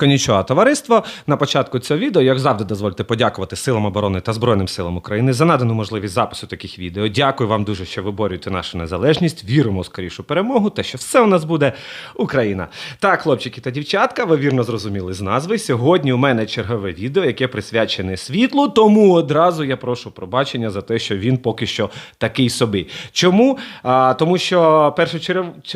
Конічуа, товариство. На початку цього відео, як завжди, дозвольте подякувати Силам оборони та Збройним силам України за надану можливість запису таких відео. Дякую вам дуже, що ви борюєте нашу незалежність. Віримо скорішу перемогу та що все у нас буде Україна. Так, хлопчики та дівчатка, ви вірно зрозуміли з назви. Сьогодні у мене чергове відео, яке присвячене світлу. Тому одразу я прошу пробачення за те, що він поки що такий собі. Чому? А, тому що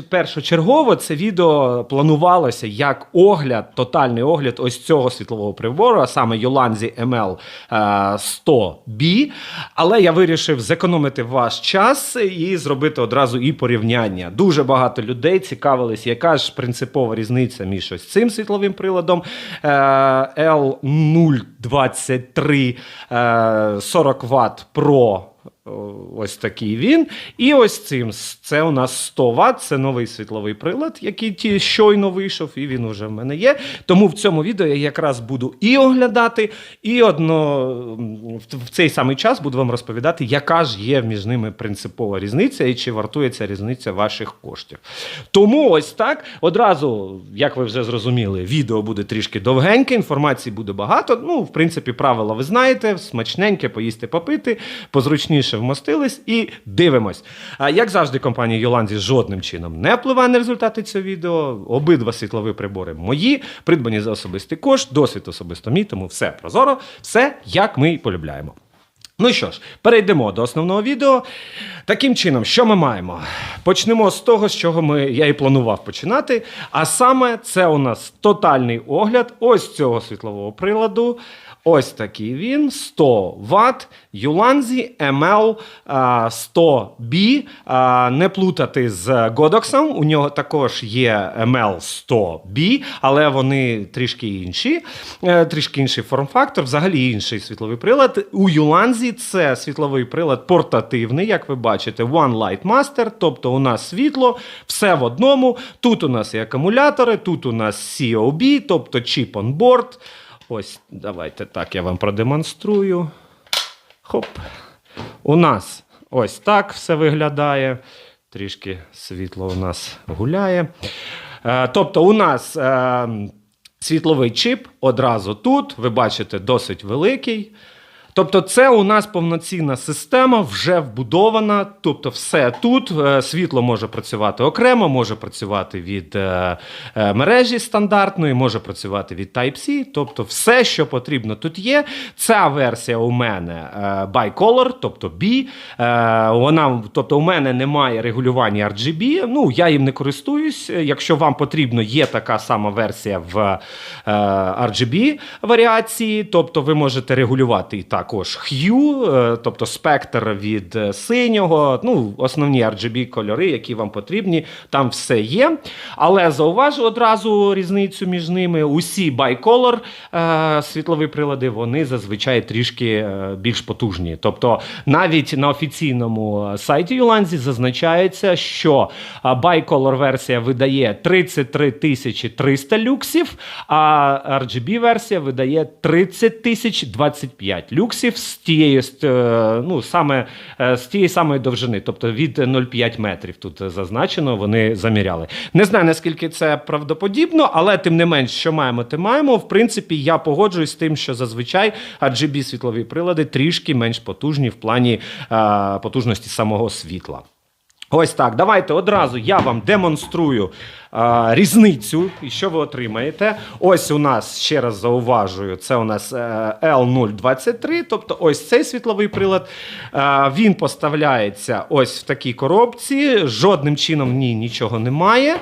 першочергово це відео планувалося як огляд, тотальний огляд ось цього світлового прибору, а саме Йоланзі ML 100B. Але я вирішив зекономити ваш час і зробити одразу і порівняння. Дуже багато людей цікавились, яка ж принципова різниця між ось цим світловим приладом L023 е, 40 Вт Pro. Ось такий він. І ось цим. Це у нас 100 Вт, це новий світловий прилад, який щойно вийшов, і він вже в мене є. Тому в цьому відео я якраз буду і оглядати, і одно в- цей самий час буду вам розповідати, яка ж є між ними принципова різниця і чи вартує ця різниця ваших коштів. Тому ось так. Одразу, як ви вже зрозуміли, відео буде трішки довгеньке, інформації буде багато. Ну, в принципі, правила ви знаєте: смачненьке, поїсти, попити, позручніше вмостились і дивимось. А як завжди, компанія Йоланзі жодним чином не впливає на результати цього відео. Обидва світлові прибори мої, придбані за особистий кошт, досвід особисто мій, тому все прозоро, все як ми і полюбляємо. Ну що ж, перейдемо до основного відео. Таким чином, що ми маємо? Почнемо з того, з чого ми, я і планував починати. А саме це у нас тотальний огляд ось цього світлового приладу. Ось такий він: 100 Вт, Yulanzi ML а, 100B. А, Не плутати з Godox. У нього також є ML 100B, але вони трішки інші, е, трішки інший форм-фактор, взагалі інший світловий прилад. У Юланзі це світловий прилад портативний, як ви бачите, One Light Master, тобто у нас світло, все в одному. Тут у нас і акумулятори, тут у нас COB, тобто чіп board. Ось, давайте так я вам продемонструю. Хоп. У нас ось так все виглядає. Трішки світло у нас гуляє. Е, тобто, у нас е, світловий чип одразу тут. Ви бачите, досить великий. Тобто, це у нас повноцінна система вже вбудована. Тобто, все тут. Е, Світло може працювати окремо, може працювати від е, е, мережі стандартної, може працювати від Type-C. Тобто, все, що потрібно тут є. Ця версія у мене Bicolor, тобто B. Вона, тобто, у мене немає регулювання RGB. Ну, я їм не користуюсь. Якщо вам потрібно, є така сама версія в RGB варіації, тобто ви можете регулювати і також hue, е, тобто спектр від е, синього, ну, основні RGB кольори, які вам потрібні, там все є. Але зауважу одразу різницю між ними. Усі bicolor е, світлові прилади, вони зазвичай трішки більш потужні. Тобто навіть на офіційному сайті Юланзі зазначається, що bicolor версія видає 33 тисячі 300 люксів, а RGB версія видає 30 тисяч 25 люксів з тієї е, ну, саме е, з тієї самої довжини, тобто від 0,5 метрів тут зазначено, вони заміряли. Не знаю наскільки це правдоподібно, але тим не менш, що маємо, те маємо. В принципі, я погоджуюсь з тим, що зазвичай RGB світлові прилади трішки менш потужні в плані е, потужності самого світла. Ось так. Давайте одразу я вам демонструю а, різницю, і що ви отримаєте. Ось у нас, ще раз зауважую, це у нас е, L023, тобто ось цей світловий прилад. А, він поставляється ось в такій коробці. Жодним чином в ній нічого немає.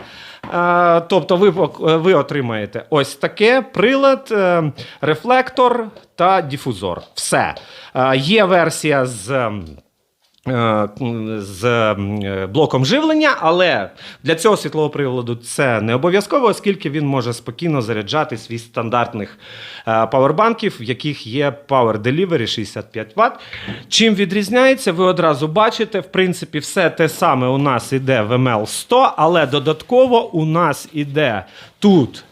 Е, Тобто ви, ви отримаєте ось таке прилад, е, рефлектор та дифузор. Все. Е, Є версія з. Ем, е, З е, блоком живлення, але для цього світлового приладу це не обов'язково, оскільки він може спокійно заряджати свій стандартних е, павербанків, в яких є Power Delivery 65 Вт. Чим відрізняється, ви одразу бачите, в принципі, все те саме у нас іде в ML100, але додатково у нас іде тут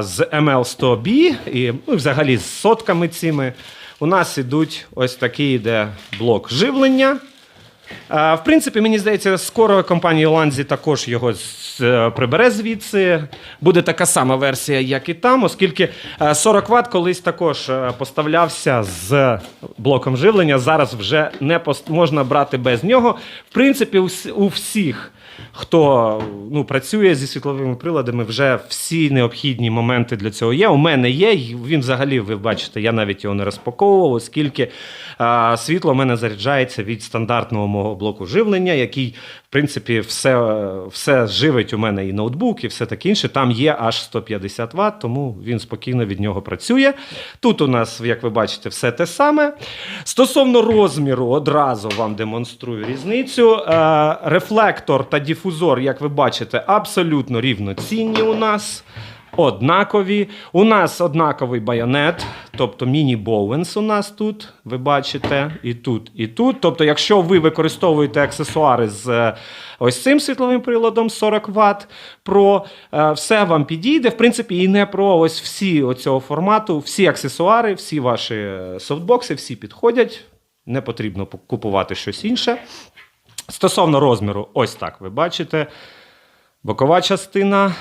з ML100B і ну, взагалі з сотками цими. У нас ідуть ось такий іде блок живлення. Е, В принципі, мені здається, скоро компанія Оланзі також його е, прибере звідси. Буде така сама версія, як і там, оскільки е, 40 Вт колись також е, поставлявся з блоком живлення. Зараз вже не можна брати без нього. В принципі, у всіх. Хто ну, працює зі світловими приладами, вже всі необхідні моменти для цього є. У мене є. Він взагалі, ви бачите, я навіть його не розпаковував, оскільки а, світло у мене заряджається від стандартного мого блоку живлення, який, в принципі, все, все живить у мене і ноутбук, і все таке інше. Там є аж 150 Вт, тому він спокійно від нього працює. Тут у нас, як ви бачите, все те саме. Стосовно розміру, одразу вам демонструю різницю. Е, рефлектор та дифузор, як ви бачите, абсолютно рівноцінні у нас. Однакові. У нас однаковий байонет, тобто міні-боуенс у нас тут, ви бачите, і тут, і тут. Тобто, якщо ви використовуєте аксесуари з е, ось цим світловим приладом 40 Вт е, все вам підійде. В принципі, і не про ось всі оцього формату, всі аксесуари, всі ваші е, софтбокси, всі підходять. Не потрібно купувати щось інше. Стосовно розміру, ось так ви бачите. Бокова частина,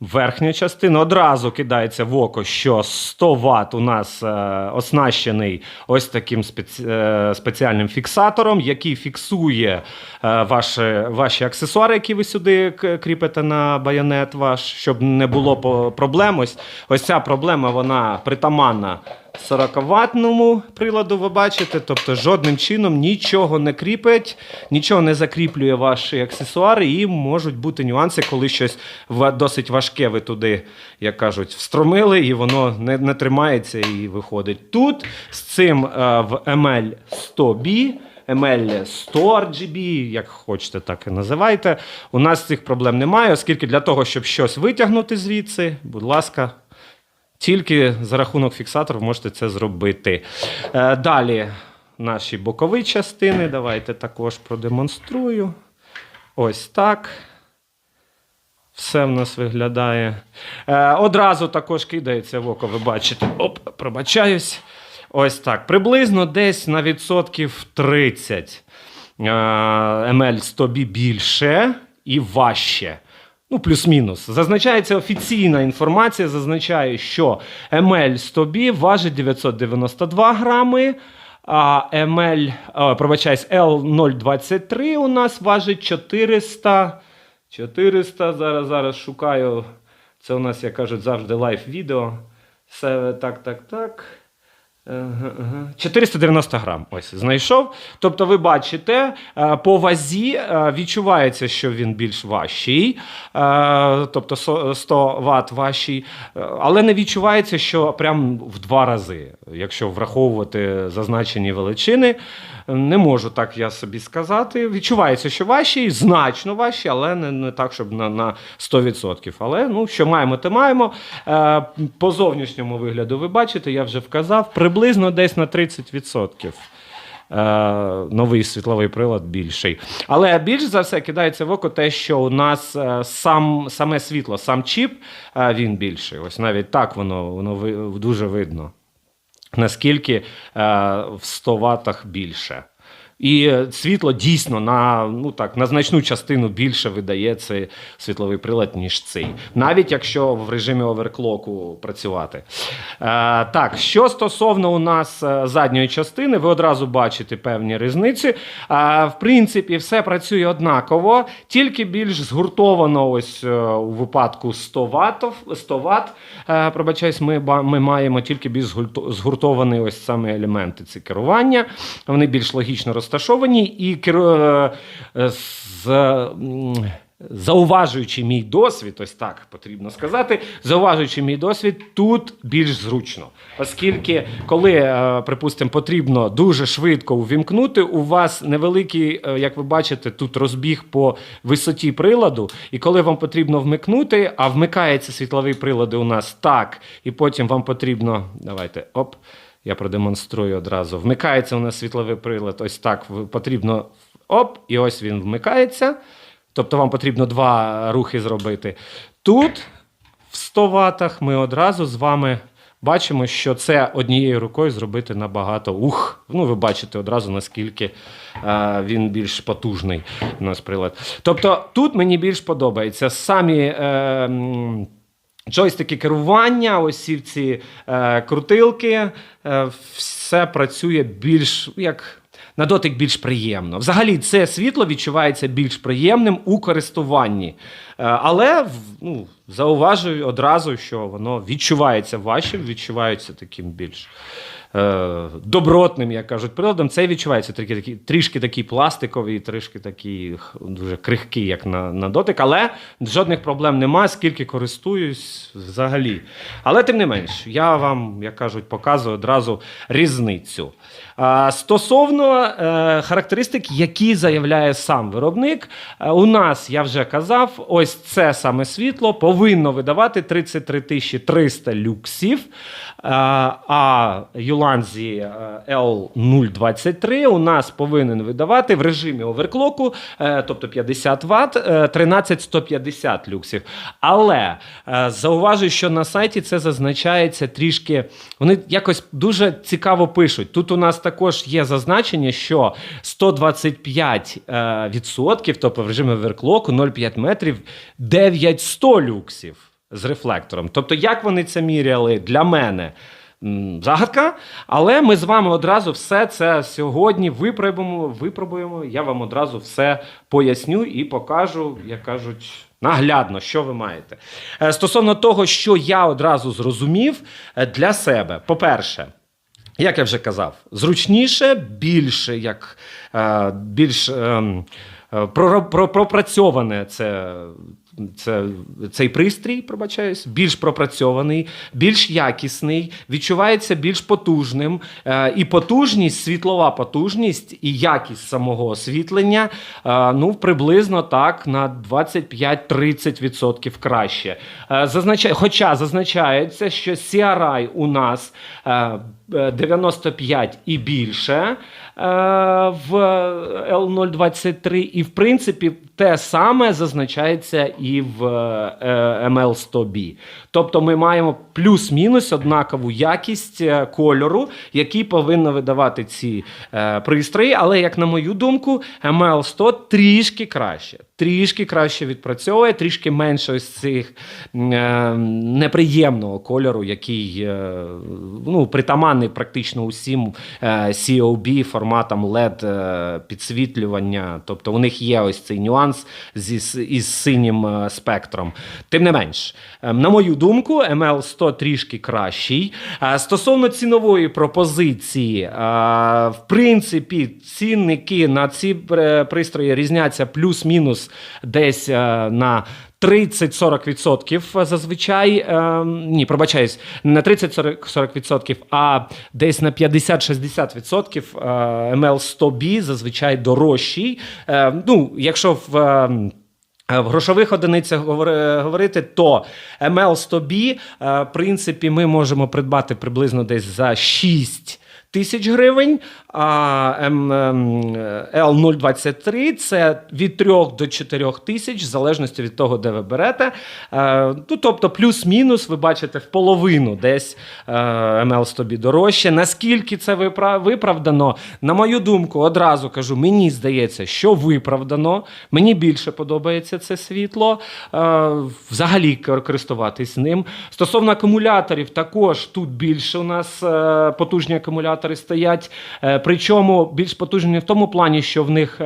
верхня частина одразу кидається в око, що 100 Вт у нас е, оснащений ось таким спеці... е, спеціальним фіксатором, який фіксує е, ваші, ваші аксесуари, які ви сюди кріпите на байонет ваш, щоб не було проблем. Ось, ось ця проблема вона притаманна 40-ваттному приладу, ви бачите, тобто жодним чином нічого не кріпить, нічого не закріплює ваші аксесуари, і можуть бути нюанси, коли щось досить важке ви туди, як кажуть, встромили, і воно не, не тримається і виходить. Тут з цим е, в ML 100B. ML 100 RGB, як хочете, так і називайте. У нас цих проблем немає, оскільки для того, щоб щось витягнути звідси, будь ласка, тільки за рахунок фіксаторів можете це зробити. Е, Далі наші бокові частини. Давайте також продемонструю. Ось так. Все в нас виглядає. Е, одразу також кидається в око, ви бачите. Оп, пробачаюсь. Ось так. Приблизно десь на відсотків 30 е, ML 100 b більше і важче. Ну, плюс-мінус. Зазначається офіційна інформація, зазначає, що ML 100 b важить 992 грами, а ML, пробачаюсь, L023 у нас важить 400. 400, зараз, зараз шукаю. Це у нас, як кажуть, завжди лайв відео. Все так, так, так. Ага, ага. 490 грам. Ось знайшов. Тобто, ви бачите, е, по вазі е, відчувається, що він більш важчий, е, тобто 100 Вт важчий, але не відчувається, що прям в два рази, якщо враховувати зазначені величини. Не можу так я собі сказати. Відчувається, що важчий, значно важчий, але не, не так, щоб на, на 100%. Але ну, що маємо, те маємо. По зовнішньому вигляду ви бачите, я вже вказав, приблизно десь на 30%. Е, новий світловий прилад більший. Але більш за все кидається в око те, що у нас е, сам, саме світло, сам чіп, е, він більший. Ось навіть так воно, воно дуже видно наскільки в 100 ватах більше. І е, світло дійсно на, ну так, на значну частину більше видає цей світловий прилад, ніж цей. Навіть якщо в режимі оверклоку працювати. Е, так, що стосовно у нас е, задньої частини, ви одразу бачите певні різниці. Е, в принципі, все працює однаково, тільки більш згуртовано ось е, у випадку 100 Вт, 100 Вт е, пробачаюсь, ми, ми маємо тільки більш згуртовані ось саме елементи це керування. Вони більш логічно розташовані і е, з. Зауважуючи мій досвід, ось так потрібно сказати. Зауважуючи мій досвід, тут більш зручно. Оскільки, коли, е, припустимо, потрібно дуже швидко увімкнути, у вас невеликий, е, як ви бачите, тут розбіг по висоті приладу. І коли вам потрібно вмикнути, а вмикається світловий прилади у нас так, і потім вам потрібно. Давайте, оп. Я продемонструю одразу. Вмикається у нас світловий прилад. Ось так. Потрібно оп, і ось він вмикається. Тобто вам потрібно два рухи зробити. Тут в 100 ватах ми одразу з вами бачимо, що це однією рукою зробити набагато ух. Ну, ви бачите одразу, наскільки е, він більш потужний у нас прилад. Тобто тут мені більш подобається самі. Е, Джойстики керування, ось ці ці е, крутилки, е, все працює більш як на дотик більш приємно. Взагалі, це світло відчувається більш приємним у користуванні. Е, але ну, зауважую одразу, що воно відчувається важчим, відчувається таким більш добротним, як кажуть, приладом. Це відчувається трішки трішки такі пластикові, трішки такі дуже крихкі, як на, на дотик. Але жодних проблем немає, скільки користуюсь взагалі. Але тим не менш, я вам, як кажуть, показую одразу різницю. Стосовно е, характеристик, які заявляє сам виробник, е, у нас, я вже казав, ось це саме світло повинно видавати 33 300 люксів. Е, а Юланзі е, L023 у нас повинен видавати в режимі оверклоку, тобто 50 Вт, е, 13150 люксів. Але зауважую, що на сайті це зазначається трішки. Вони якось дуже цікаво пишуть. Тут у нас також є зазначення, що 125 е, відсотків, тобто в режимі оверклоку 0,5 метрів, 900 люксів з рефлектором. Тобто, як вони це міряли для мене? Загадка, але ми з вами одразу все це сьогодні випробуємо. випробуємо. Я вам одразу все поясню і покажу, як кажуть, наглядно, що ви маєте. Е, Стосовно того, що я одразу зрозумів е, для себе, по-перше, як я вже казав, зручніше, більше як е, більш е, пропрацьоване це. Це, цей пристрій, пробачаюсь, більш пропрацьований, більш якісний, відчувається більш потужним. Е, і потужність, світлова потужність і якість самого освітлення е, ну, приблизно так на 25-30% краще. Зазначає, хоча зазначається, що CRI у нас е, е, 95 і більше е, в L023, і в принципі те саме зазначається і в е, ML100B. Тобто ми маємо плюс-мінус однакову якість е, кольору, який повинно видавати ці е, пристрої. Але, як на мою думку, ML100 трішки краще. Трішки краще відпрацьовує, трішки менше ось цих е, неприємного кольору, який е, ну, притаманний практично усім е, COB форматам LED е, підсвітлювання. Тобто у них є ось цей нюанс зі, із синім е, спектром. Тим не менш, е, на мою думку, ML100 трішки кращий. Стосовно цінової пропозиції, в принципі, цінники на ці пристрої різняться плюс-мінус десь на 30-40% зазвичай, е, ні, пробачаюсь, не на 30-40%, а десь на 50-60% е, ML100B зазвичай дорожчий. Е, ну, якщо в. е, в грошових одиницях говорити, то ML100B, е, в принципі, ми можемо придбати приблизно десь за 6 тисяч гривень, а М- ем, L023 це від 3 до 4 тисяч, в залежності від того, де ви берете. Е, Ну, тобто, плюс-мінус, ви бачите, в половину десь е, ML100B дорожче. Наскільки це виправдано? На мою думку, одразу кажу, мені здається, що виправдано. Мені більше подобається це світло. Е, Взагалі користуватись ним. Стосовно акумуляторів, також тут більше у нас е, потужні акумулятори стоять. Причому більш потужні в тому плані, що в них е,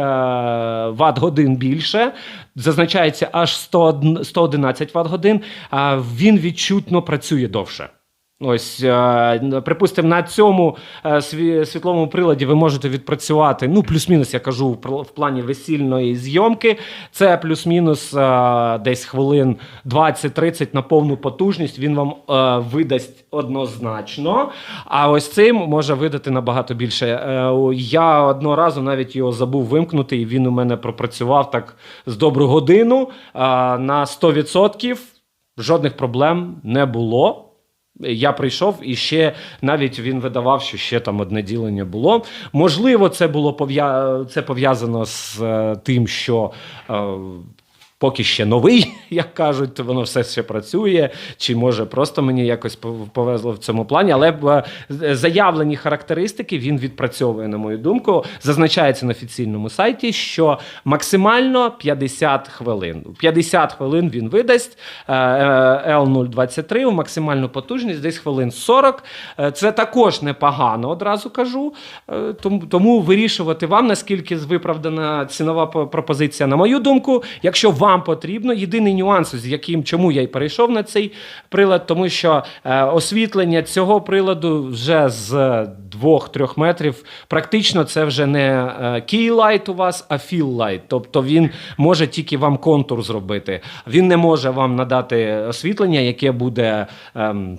ватт годин більше. Зазначається аж 101 111 ватт годин, а він відчутно працює довше. Ось, е, припустимо, на цьому е, світловому приладі ви можете відпрацювати, ну, плюс-мінус, я кажу, в плані весільної зйомки. Це плюс-мінус е, десь хвилин 20-30 на повну потужність. Він вам видасть однозначно. А ось цим може видати набагато більше. Я одного разу навіть його забув вимкнути, і він у мене пропрацював так з добру годину на 100%. Жодних проблем не було. Я прийшов і ще навіть він видавав, що ще там одне ділення було. Можливо, це було пов'я... це пов'язано з е, тим, що е, поки ще новий, як кажуть, то воно все ще працює, чи може просто мені якось повезло в цьому плані. Але е, заявлені характеристики він відпрацьовує, на мою думку. Зазначається на офіційному сайті, що максимально 50 хвилин. 50 хвилин він видасть е, е, L023 у максимальну потужність, десь хвилин 40. Е, Це також непогано, одразу кажу. Е, тому вирішувати вам, наскільки виправдана цінова пропозиція, на мою думку, якщо вам потрібно, єдиний нюанс, з яким чому я й перейшов на цей прилад, тому що е, освітлення цього приладу вже з 2-3 метрів, практично це вже не е, key light у вас, а feel-light. Тобто він може тільки вам контур зробити. Він не може вам надати освітлення, яке буде. ем,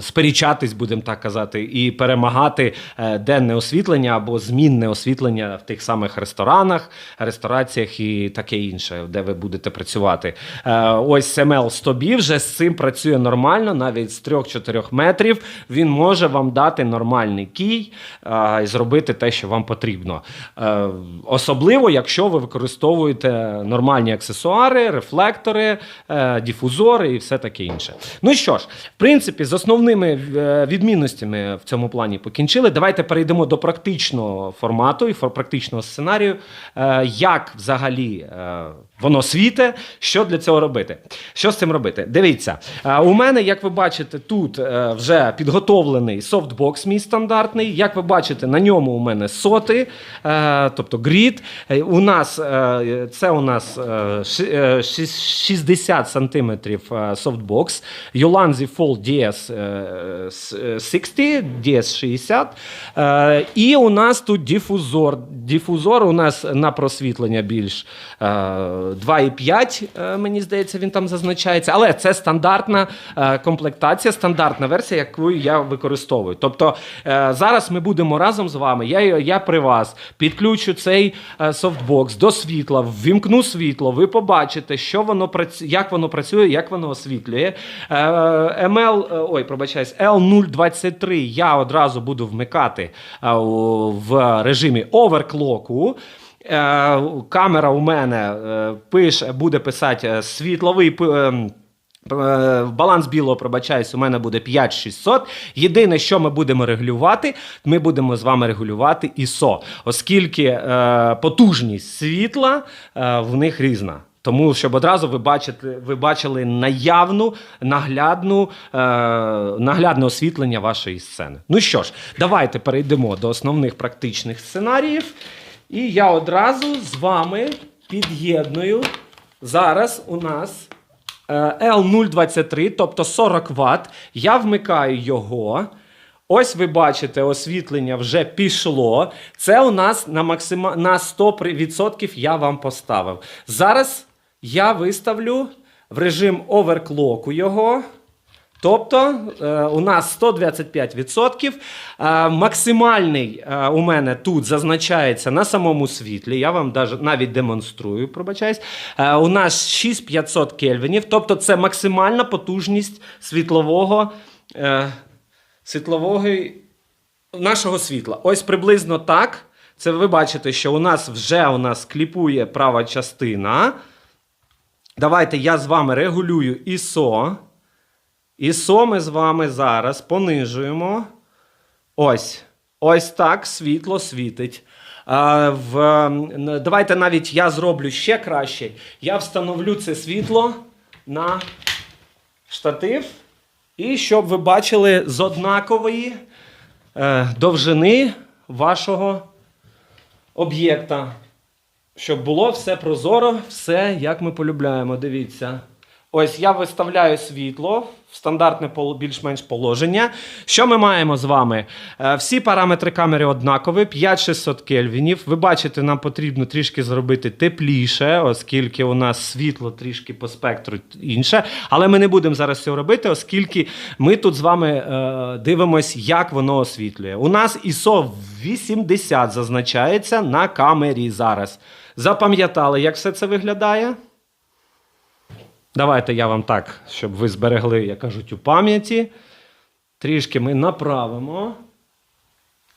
Сперечатись, будемо так казати, і перемагати е, денне освітлення або змінне освітлення в тих самих ресторанах, рестораціях і таке інше, де ви будете працювати. Е, Ось ML 100 b вже з цим працює нормально, навіть з 3-4 метрів. Він може вам дати нормальний кій е, і зробити те, що вам потрібно. Е, Особливо, якщо ви використовуєте нормальні аксесуари, рефлектори, е, діфузори і все таке інше. Ну що ж, в принципі, з основними е, відмінностями в цьому плані покінчили. Давайте перейдемо до практичного формату і практичного сценарію, Е, як взагалі е, воно світе, що для цього робити. Що з цим робити? Дивіться, у мене, як ви бачите, тут е, вже підготовлений софтбокс мій стандартний. Як ви бачите, на ньому у мене соти, е, тобто грід. Е, У нас це у нас е, ши- е, шіс- 60 сантиметрів софтбокс. Yolanzi Fold DS е, с- е, 60, DS 60. Е, І у нас тут дифузор. Дифузор у нас на просвітлення більш 2,5, е, мені здається, він там зазначається. Але це стандартна е, комплектація, стандартна версія, яку я використовую. Тобто е, зараз ми будемо разом з вами. Я, я при вас підключу цей софтбокс до світла, ввімкну світло. Ви побачите, що воно працює, як воно працює, як воно освітлює. ML, ой, пробачаюсь, L023 я одразу буду вмикати в режимі оверклоку. Е, камера у мене е, пише, буде писати е, світловий. ем, Баланс білого, пробачаюсь, у мене буде 5600. Єдине, що ми будемо регулювати, ми будемо з вами регулювати ISO, оскільки потужність світла в них різна. Тому щоб одразу ви бачите, ви бачили наявну, наглядну, е, наглядне освітлення вашої сцени. Ну що ж, давайте перейдемо до основних практичних сценаріїв. І я одразу з вами під'єдную. Зараз у нас е, L023, тобто 40 Вт. Я вмикаю його. Ось ви бачите, освітлення вже пішло. Це у нас на максима... на 100% я вам поставив. Зараз я виставлю в режим оверклоку його. Тобто е, у нас 125%. Е, максимальний е, у мене тут зазначається на самому світлі. Я вам навіть демонструю, пробачаюсь. У нас 6500 кельвінів, тобто це максимальна потужність світлового, світлового нашого світла. Ось приблизно так. Це ви бачите, що у нас вже у нас кліпує права частина. Давайте я з вами регулюю ISO. ISO ми з вами зараз понижуємо. Ось. Ось так світло світить. А, в, давайте навіть я зроблю ще краще. Я встановлю це світло на штатив. І щоб ви бачили з однакової е, довжини вашого об'єкта. Щоб було все прозоро, все як ми полюбляємо. Дивіться. Ось я виставляю світло в стандартне більш-менш положення. Що ми маємо з вами? Е, Всі параметри камери однакові, 5600 кельвінів. Ви бачите, нам потрібно трішки зробити тепліше, оскільки у нас світло трішки по спектру інше. Але ми не будемо зараз цього робити, оскільки ми тут з вами е, дивимось, як воно освітлює. У нас ISO 80 зазначається на камері зараз. Запам'ятали, як все це виглядає? Давайте я вам так, щоб ви зберегли, як кажуть, у пам'яті. Трішки ми направимо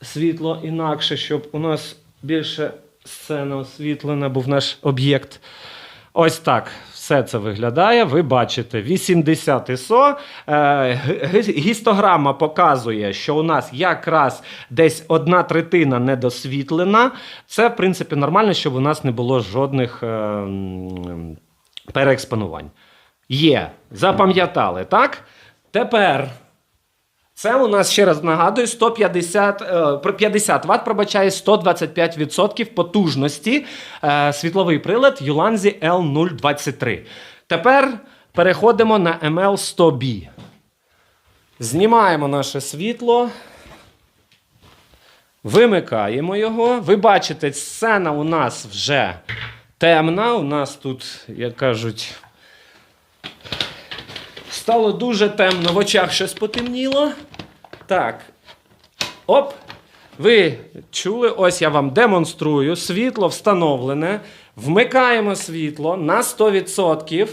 світло інакше, щоб у нас більше сцена освітлена був наш об'єкт. Ось так все це виглядає. Ви бачите 80 ISO. Е, Гістограма показує, що у нас якраз десь одна третина недосвітлена. Це, в принципі, нормально, щоб у нас не було жодних е, переекспонувань. Є, запам'ятали, так? Тепер. Це у нас ще раз нагадую 150, е, про 50 Вт, пробачає 125% потужності е, світловий прилад Юланзі L023. Тепер переходимо на ML100B. Знімаємо наше світло. Вимикаємо його. Ви бачите, сцена у нас вже темна. У нас тут, як кажуть, Стало дуже темно, в очах щось потемніло. Так. Оп. Ви чули, ось я вам демонструю. Світло встановлене. Вмикаємо світло на 100%.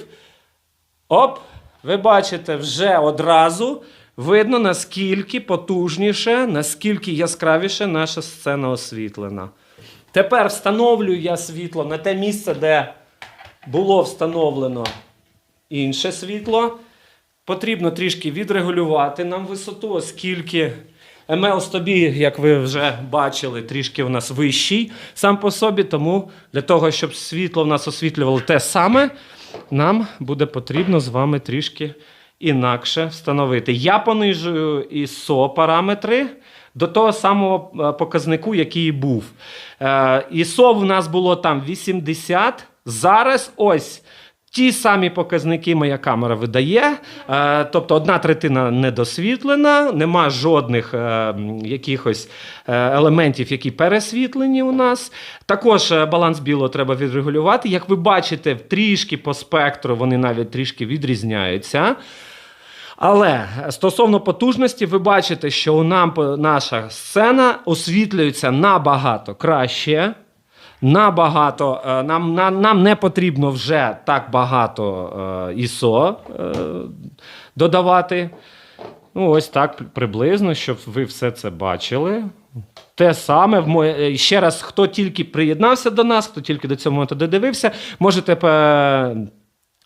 Оп. Ви бачите, вже одразу видно, наскільки потужніше, наскільки яскравіше наша сцена освітлена. Тепер встановлюю я світло на те місце, де було встановлено інше світло. Потрібно трішки відрегулювати нам висоту, оскільки ML100B, як ви вже бачили, трішки у нас вищий сам по собі. Тому для того, щоб світло в нас освітлювало те саме, нам буде потрібно з вами трішки інакше встановити. Я понижую ISO параметри до того самого е, показнику, який був. Е, ISO в нас було там 80. Зараз ось. Ті самі показники моя камера видає, е, тобто одна третина недосвітлена, нема жодних е, якихось е, елементів, які пересвітлені у нас. Також баланс білого треба відрегулювати. Як ви бачите, трішки по спектру вони навіть трішки відрізняються. Але стосовно потужності, ви бачите, що у нам наша сцена освітлюється набагато краще. Набагато е, нам, нам, нам не потрібно вже так багато е, ISO е, додавати. Ну, ось так приблизно, щоб ви все це бачили. Те саме в е, ще раз, хто тільки приєднався до нас, хто тільки до цього моменту додивився, можете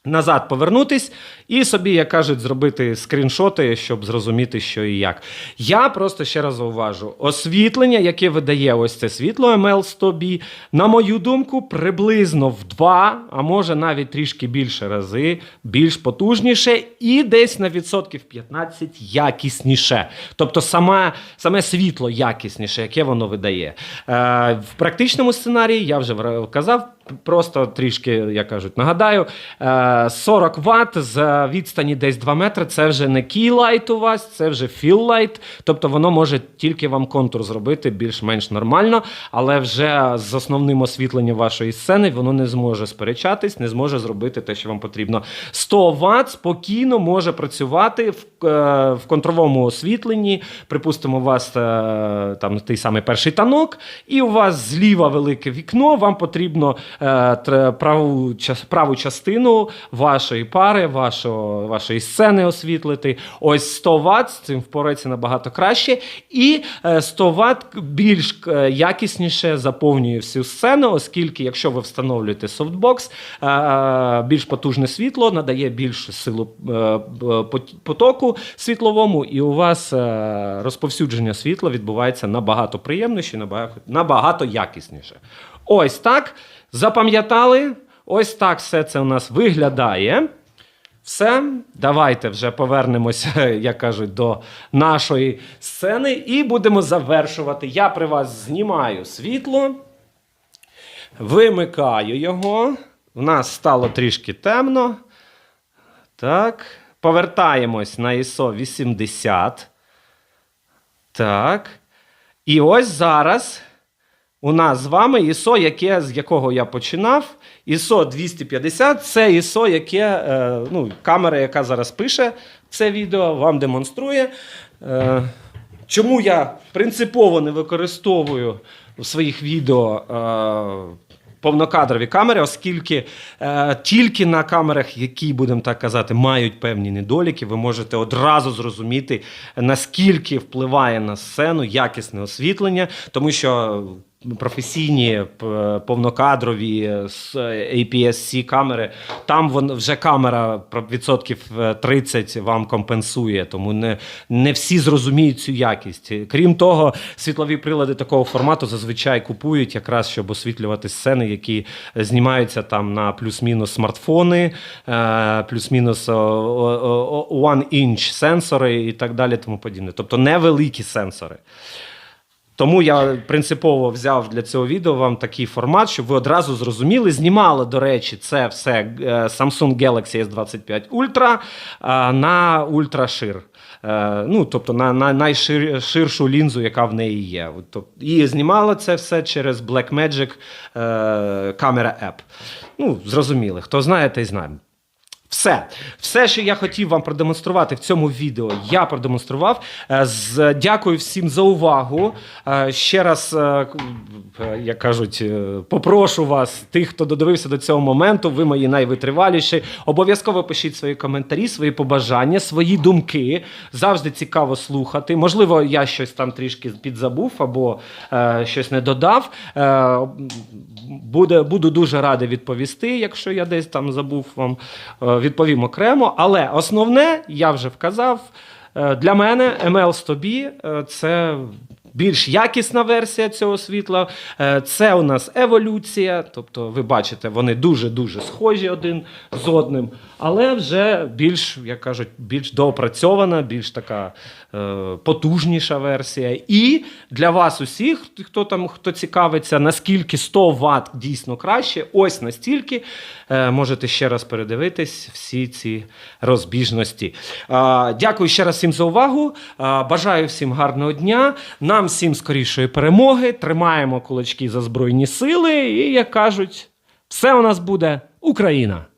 назад повернутись і собі, як кажуть, зробити скріншоти, щоб зрозуміти, що і як. Я просто ще раз зауважу: освітлення, яке видає ось це світло ML100B, на мою думку, приблизно в два, а може навіть трішки більше рази, більш потужніше і десь на відсотків 15 якісніше. Тобто саме, саме світло якісніше, яке воно видає. Е, в практичному сценарії я вже казав. Просто трішки, як кажуть, нагадаю, е, 40 Вт з відстані десь 2 метри. Це вже не кейлайт у вас, це вже філлайт. Тобто воно може тільки вам контур зробити більш-менш нормально, але вже з основним освітленням вашої сцени воно не зможе сперечатись, не зможе зробити те, що вам потрібно. 100 Вт спокійно може працювати в, е, в контровому освітленні. Припустимо, у вас е, там той самий перший танок, і у вас зліва велике вікно. Вам потрібно е, праву, праву частину вашої пари, вашого, вашої сцени освітлити. Ось 100 Вт, з цим впорається набагато краще. І е, 100 Вт більш е, якісніше заповнює всю сцену, оскільки, якщо ви встановлюєте софтбокс, е, е, більш потужне світло надає більшу силу е, потоку світловому, і у вас е, розповсюдження світла відбувається набагато приємніше, набагато, набагато якісніше. Ось так. Запам'ятали? Ось так все це у нас виглядає. Все, давайте вже повернемося, як кажуть, до нашої сцени і будемо завершувати. Я при вас знімаю світло, вимикаю його. У нас стало трішки темно. Так. Повертаємось на ISO 80. Так. І ось зараз у нас з вами ISO, яке, з якого я починав. ISO 250 це ISO, яке е, ну, камера, яка зараз пише це відео, вам демонструє. Е, чому я принципово не використовую в своїх відео е, повнокадрові камери, оскільки тільки на камерах, які, будемо так казати, мають певні недоліки, ви можете одразу зрозуміти, наскільки впливає на сцену якісне освітлення, тому що професійні повнокадрові з APS-C камери. Там вон, вже камера відсотків е, 30 вам компенсує, тому не, не всі зрозуміють цю якість. Крім того, світлові прилади такого формату зазвичай купують якраз щоб освітлювати сцени, які знімаються там на плюс-мінус смартфони, е, плюс-мінус о, о, о, one inch сенсори і так далі, тому подібне. Тобто невеликі сенсори. Тому я принципово взяв для цього відео вам такий формат, щоб ви одразу зрозуміли. Знімали, до речі, це все е, Samsung Galaxy S25 Ultra е, на ультрашир. Е, Ну, тобто на, на найширшу лінзу, яка в неї є. І знімала це все через Blackmagic Camera App. Ну, зрозуміли. Хто знає, той знає. Все, все, що я хотів вам продемонструвати в цьому відео, я продемонстрував. Е, дякую всім за увагу. Е, Ще раз, е, як кажуть, попрошу вас, тих, хто додивився до цього моменту, ви мої найвитриваліші. Обов'язково пишіть свої коментарі, свої побажання, свої думки. Завжди цікаво слухати. Можливо, я щось там трішки підзабув або щось не додав. Буду дуже радий відповісти, якщо я десь там забув вам відповім окремо. Але основне, я вже вказав, е, для мене ML100B е, це. Більш якісна версія цього світла. Е, Це у нас еволюція. Тобто, ви бачите, вони дуже-дуже схожі один з одним, але вже більш, як кажуть, більш доопрацьована, більш така потужніша версія. І для вас усіх, хто там хто цікавиться, наскільки 100 Вт дійсно краще, ось настільки е, можете ще раз передивитись всі ці розбіжності. Е, дякую ще раз всім за увагу. Е, бажаю всім гарного дня. Нам всім скорішої перемоги. Тримаємо кулачки за Збройні сили. І, як кажуть, все у нас буде Україна!